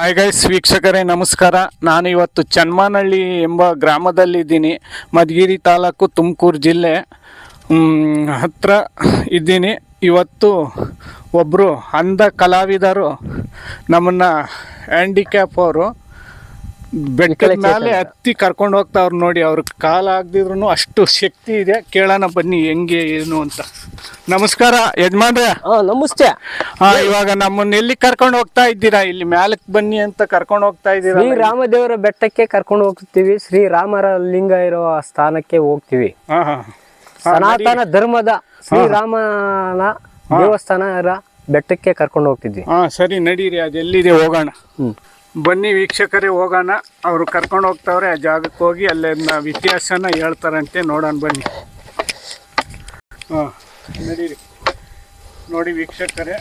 Hi guys ವೀಕ್ಷಕರೇ, ನಮಸ್ಕಾರ. ನಾನು ಇವತ್ತು ಚನ್ಮಾನಳ್ಳಿ ಎಂಬ ಗ್ರಾಮದಲ್ಲಿದ್ದೀನಿ. ಮಧುಗಿರಿ ತಾಲೂಕು ತುಮಕೂರು ಜಿಲ್ಲೆ. ಹತ್ರ ಇದ್ದೀನಿ. ಇವತ್ತು ಒಬ್ಬರು ಅಂಧ ಕಲಾವಿದರು ನಮ್ಮನ್ನು ಹ್ಯಾಂಡಿಕ್ಯಾಪ್ ಅವರು. ಬೆಟ್ಟದ ಮೇಲೆ ಹತ್ತಿ ಕರ್ಕೊಂಡು ಹೋಗ್ತಾವ್ರು ನೋಡಿ ಅವ್ರ ಕಾಲ ಆಗದಿದ್ರು ಅಷ್ಟು ಶಕ್ತಿ ಇದೆ. ಕೇಳೋಣ ಬನ್ನಿ ಹೆಂಗೆ ಏನು ಅಂತ. ನಮಸ್ಕಾರ ಯಜಮಾನ್ರೆ. ನಮಸ್ತೆ. ಹಾ ಇವಾಗ ನಮ್ಮನ್ನ ಎಲ್ಲಿ ಕರ್ಕೊಂಡು ಹೋಗ್ತಾ ಇದ್ದೀರಾ? ಇಲ್ಲಿ ಮ್ಯಾಲಕ್ ಬನ್ನಿ ಅಂತ ಕರ್ಕೊಂಡು ಹೋಗ್ತಾ ಇದ್ದೀರಾ? ಶ್ರೀ ರಾಮದೇವರ ಬೆಟ್ಟಕ್ಕೆ ಕರ್ಕೊಂಡು ಹೋಗ್ತೀವಿ. ಶ್ರೀ ರಾಮರ ಲಿಂಗ ಇರೋ ಸ್ಥಾನಕ್ಕೆ ಹೋಗ್ತೀವಿ. ಸನಾತನ ಧರ್ಮದ ಶ್ರೀರಾಮನ ದೇವಸ್ಥಾನ ಬೆಟ್ಟಕ್ಕೆ ಕರ್ಕೊಂಡು ಹೋಗ್ತಿದ್ವಿ. ಹಾ ಸರಿ ನಡೀರಿ ಅದೆಲ್ಲಿದೆ ಹೋಗೋಣ. ಹ್ಮ್. ಬನ್ನಿ ವೀಕ್ಷಕರೇ, ಹೋಗೋಣ. ಅವರು ಕರ್ಕೊಂಡು ಹೋಗ್ತಾವ್ರೆ, ಆ ಜಾಗಕ್ಕೆ ಹೋಗಿ ಅಲ್ಲಿನ ಇತಿಹಾಸನ ಹೇಳ್ತಾರಂತೆ, ನೋಡೋಣ ಬನ್ನಿ. ಹಾಂ, ನಡೀರಿ. ನೋಡಿ ವೀಕ್ಷಕರೇ,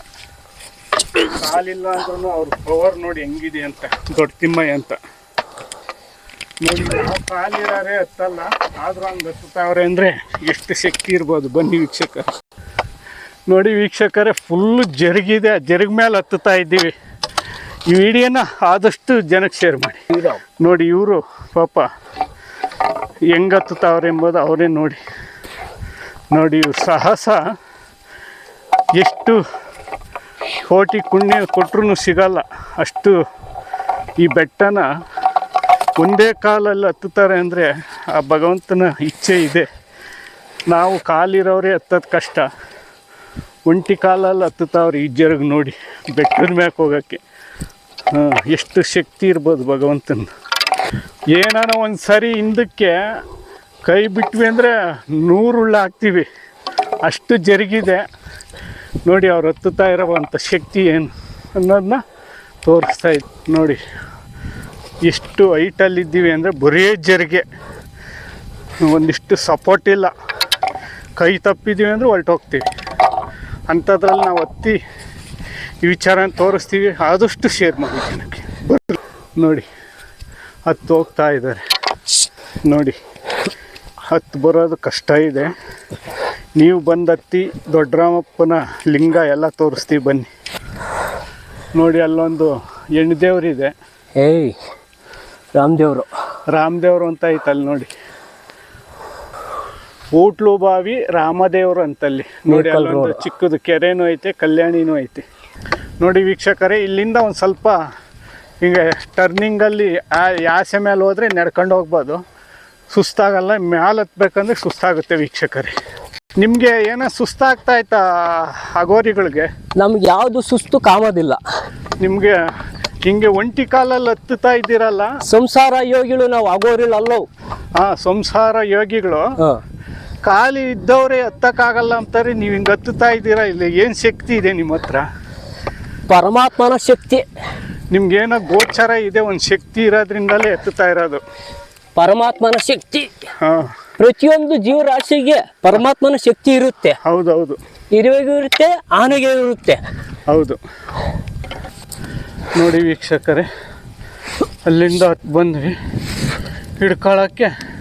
ಕಾಲಿಲ್ಲ ಅಂದ್ರೂ ಅವ್ರ ಪವರ್ ನೋಡಿ ಹೆಂಗಿದೆ ಅಂತ ದೊಡ್ಡ ತಿಮ್ಮಯ್ಯ ಅಂತ. ನೋಡಿ ಕಾಲಿರಾರೆ ಹತ್ತಲ್ಲ, ಆದರೂ ಹಂಗೆ ಹತ್ತುತ್ತವ್ರೆ ಅಂದರೆ ಎಷ್ಟು ಶಕ್ತಿ ಇರ್ಬೋದು. ಬನ್ನಿ ವೀಕ್ಷಕರು. ನೋಡಿ ವೀಕ್ಷಕರೇ ಫುಲ್ಲು ಜರುಗಿದೆ. ಆ ಜರುಗ್ ಮೇಲೆ ಹತ್ತುತ್ತಾ ಇದ್ದೀವಿ. ಈ ವಿಡಿಯೋನ ಆದಷ್ಟು ಜನಕ್ಕೆ ಶೇರ್ ಮಾಡಿ. ನೋಡಿ ಇವರು ಪಾಪ ಎಂಬುದು ಅವರೇ ನೋಡಿ. ನೋಡಿ ಇವ್ರ ಸಾಹಸ. ಎಷ್ಟು ಕೋಟಿ ಕುಣ್ಯ ಕೊಟ್ಟರು ಸಿಗಲ್ಲ. ಅಷ್ಟು ಈ ಬೆಟ್ಟನ ಒಂದೇ ಕಾಲಲ್ಲಿ ಹತ್ತುತ್ತಾರೆ ಅಂದರೆ ಆ ಭಗವಂತನ ಇಚ್ಛೆ ಇದೆ. ನಾವು ಕಾಲಿರೋರೇ ಹತ್ತೋದು ಕಷ್ಟ. ಒಂಟಿ ಕಾಲಲ್ಲಿ ಹತ್ತುತ್ತಾವ್ರಿ ಈ ಜರಗ್ ನೋಡಿ. ಬೆಟ್ಟದ ಮ್ಯಾಕೆ ಹೋಗೋಕ್ಕೆ. ಎಷ್ಟು ಶಕ್ತಿ ಇರ್ಬೋದು ಭಗವಂತನ. ಏನಾನ ಒಂದು ಸರಿ ಹಿಂದಕ್ಕೆ ಕೈ ಬಿಟ್ವಿ ಅಂದರೆ ನೂರುಳ್ಳ ಹಾಕ್ತೀವಿ. ಅಷ್ಟು ಜರುಗಿದೆ. ನೋಡಿ ಅವ್ರು ಹತ್ತುತ್ತಾ ಇರೋವಂಥ ಶಕ್ತಿ ಏನು ಅನ್ನೋದನ್ನ ತೋರಿಸ್ತಾ ಇತ್ತು ನೋಡಿ. ಎಷ್ಟು ಹೈಟಲ್ಲಿದ್ದೀವಿ ಅಂದರೆ ಬರೀ ಜರಿಗೆ. ಒಂದಿಷ್ಟು ಸಪೋರ್ಟ್ ಇಲ್ಲ. ಕೈ ತಪ್ಪಿದ್ದೀವಿ ಅಂದರೆ ಹೊರಟೋಗ್ತೀವಿ. ಅಂಥದ್ರಲ್ಲಿ ನಾವು ಹತ್ತಿ ಈ ವಿಚಾರನ ತೋರಿಸ್ತೀವಿ. ಆದಷ್ಟು ಶೇರ್ ಮಾಡಿ ಜನಕ್ಕೆ. ನೋಡಿ ಹತ್ತು ಹೋಗ್ತಾ ಇದ್ದಾರೆ. ನೋಡಿ ಹತ್ತು ಬರೋದು ಕಷ್ಟ ಇದೆ. ನೀವು ಬಂದು ಹತ್ತಿ ದೊಡ್ಡರಾಮಪ್ಪನ ಲಿಂಗ ಎಲ್ಲ ತೋರಿಸ್ತೀವಿ ಬನ್ನಿ. ನೋಡಿ ಅಲ್ಲೊಂದು ಹೆಣ್ಣು ದೇವರಿದೆ. ಏಯ್ ರಾಮದೇವ್ರು. ರಾಮದೇವ್ರು ಅಂತ ಐತೆ ಅಲ್ಲಿ ನೋಡಿ. ಊಟ್ಲು ಬಾವಿ ರಾಮದೇವ್ರ ಅಂತಲ್ಲಿ. ನೋಡಿ ಅಲ್ಲೊಂದು. ಚಿಕ್ಕದು ಕೆರೆನೂ ಐತೆ ಕಲ್ಯಾಣಿನೂ ಐತೆ. ನೋಡಿ ವೀಕ್ಷಕರೇ ಇಲ್ಲಿಂದ ಒಂದು ಸ್ವಲ್ಪ ಹಿಂಗೆ ಟರ್ನಿಂಗಲ್ಲಿ ಯಾಸೆ ಮೇಲೆ ಹೋದರೆ ನಡ್ಕೊಂಡು ಹೋಗ್ಬೋದು. ಸುಸ್ತಾಗಲ್ಲ ಮ್ಯಾಲೆ ಹತ್ಬೇಕಂದ್ರೆ ಸುಸ್ತಾಗುತ್ತೆ ವೀಕ್ಷಕರೇ. ನಿಮಗೆ ಏನೋ ಸುಸ್ತಾಗ್ತಾ ಆಯ್ತಾ ಅಗೋರಿಗಳಿಗೆ ನಮ್ಗೆ ಯಾವುದು ಸುಸ್ತು ಕಾಮೋದಿಲ್ಲ. ನಿಮಗೆ ಹಿಂಗೆ ಒಂಟಿ ಕಾಲಲ್ಲಿ ಹತ್ತುತ್ತಾ ಇದ್ದೀರಲ್ಲ? ಸಂಸಾರ ಯೋಗಿಗಳು ನಾವು ಅಲ್ಲವು ಆ ಸಂಸಾರ ಯೋಗಿಗಳು. ಹಾ. ಖಾಲಿ ಇದ್ದವರೇ ಹತ್ತಕ್ಕಾಗಲ್ಲ ಅಂತಾರೆ ನೀವು ಹಿಂಗೆ ಹತ್ತುತ್ತಾ ಇದ್ದೀರಾ? ಇಲ್ಲಿ ಏನು ಶಕ್ತಿ ಇದೆ ನಿಮ್ಮ ಹತ್ರ? ಪರಮಾತ್ಮನ ಶಕ್ತಿ. ನಿಮ್ಗೇನೋ ಗೋಚರ ಇದೆ ಒಂದು ಶಕ್ತಿ ಇರೋದ್ರಿಂದಲೇ ಎತ್ತುತ್ತಾ ಇರೋದು. ಪರಮಾತ್ಮನ ಶಕ್ತಿ. ಹಾಂ. ಪ್ರತಿಯೊಂದು ಜೀವರಾಶಿಗೆ ಪರಮಾತ್ಮನ ಶಕ್ತಿ ಇರುತ್ತೆ. ಹೌದೌದು. ಇರುವೆಗೂ ಇರುತ್ತೆ ಆನೆಗೆ ಇರುತ್ತೆ. ಹೌದು. ನೋಡಿ ವೀಕ್ಷಕರೇ ಅಲ್ಲಿಂದ ಬಂದ್ವಿ. ಹಿಡ್ಕೊಳ್ಳೋಕ್ಕೆ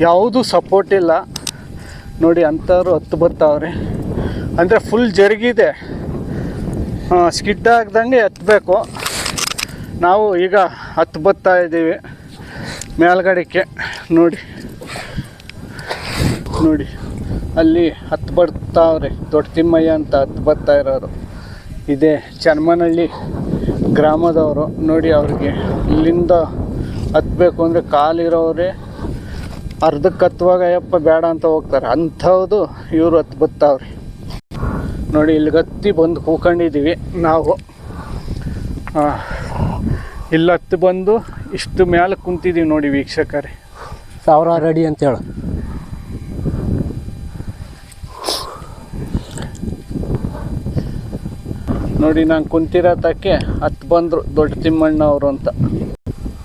ಯಾವುದೂ ಸಪೋರ್ಟ್ ಇಲ್ಲ. ನೋಡಿ ಅಂಥವ್ರು ಹತ್ತು ಬರ್ತಾವ್ರಿ. ಅಂದರೆ ಫುಲ್ ಜರುಗಿದೆ ಸ್ಕಿಡ್ ಆಗ್ದಂಗೆ ಹತ್ತಬೇಕು ನಾವು ಈಗ ಹತ್ತು ಬರ್ತಾ ಇದ್ದೀವಿ. ಮೇಲ್ಗಡೆಗೆ ನೋಡಿ. ನೋಡಿ, ಅಲ್ಲಿ ಹತ್ತು ಬರ್ತಾವ್ರಿ. ದೊಡ್ಡ ತಿಮ್ಮಯ್ಯ ಅಂತ ಹತ್ತು ಬರ್ತಾ ಇರೋರು. ಇದೇ ಚನ್ಮನಹಳ್ಳಿ ಗ್ರಾಮದವರು. ನೋಡಿ ಅವ್ರಿಗೆ ಇಲ್ಲಿಂದ ಹತ್ತಬೇಕು ಅಂದರೆ ಕಾಲಿರೋರೆ ಅರ್ಧಕ್ಕೆ ಹತ್ತುವಾಗ ಅಯ್ಯಪ್ಪ ಬೇಡ ಅಂತ ಹೋಗ್ತಾರೆ. ಅಂಥವ್ದು ಇವರು ಹತ್ತು ಬತ್ತಾವ್ರಿ. ನೋಡಿ ಇಲ್ಲಿ ಹತ್ತಿ ಬಂದು ಕೂಕೊಂಡಿದ್ದೀವಿ. ನಾವು ಇಲ್ಲಿ ಹತ್ತು ಬಂದು ಇಷ್ಟು ಮೇಲೆ ಕುಂತಿದ್ದೀವಿ ನೋಡಿ ವೀಕ್ಷಕರೇ. ಸಾವಿರಾರು ಅಡಿ ಅಂತ ಹೇಳು. ನೋಡಿ ನಾನು ಕುಂತಿರೋ ತಕ್ಕೆ ಹತ್ತು ಬಂದರು ದೊಡ್ಡ ತಿಮ್ಮಣ್ಣ ಅವರು ಅಂತ.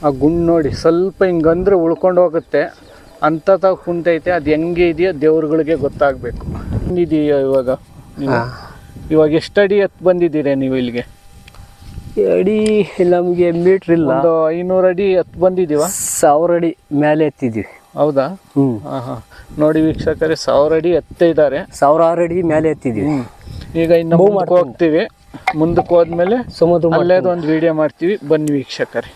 ಆ ಗುಂಡು ನೋಡಿ ಸ್ವಲ್ಪ ಹಿಂಗಂದ್ರೆ ಉಳ್ಕೊಂಡು ಹೋಗುತ್ತೆ. ಅಂಥತ ಕುಂತೈತೆ ಅದು ಹೆಂಗೆ ಇದೆಯೋ ದೇವ್ರುಗಳಿಗೆ ಗೊತ್ತಾಗಬೇಕು. ಇದೆಯಾ ಇವಾಗ ನೀವು? ಇವಾಗ ಎಷ್ಟು ಅಡಿ ಎತ್ತು ಬಂದಿದ್ದೀರಾ ನೀವು ಇಲ್ಲಿಗೆ? ಅಡಿ ನಮಗೆ ಮೀಟ್ರ್ ಇಲ್ಲ. ಒಂದು ಐನೂರು ಅಡಿ ಎತ್ತು ಬಂದಿದ್ದೀವ? ಸಾವಿರ ಅಡಿ ಮೇಲೆ ಎತ್ತಿದ್ದೀವಿ. ಹೌದಾ? ಹ್ಞೂ ಹಾಂ ಹಾಂ. ನೋಡಿ ವೀಕ್ಷಕರೇ ಸಾವಿರ ಅಡಿ ಎತ್ತ ಇದ್ದಾರೆ. ಸಾವಿರಾರು ಅಡಿ ಮೇಲೆ ಎತ್ತಿದ್ದೀವಿ. ಈಗ ಇನ್ನು ಹೋಗ್ತೀವಿ. ಮುಂದಕ್ಕೆ ಹೋದ್ಮೇಲೆ ಸಮುದ್ರ ಒಳ್ಳೇದು ಒಂದು ವಿಡಿಯೋ ಮಾಡ್ತೀವಿ. ಬನ್ನಿ ವೀಕ್ಷಕರೇ.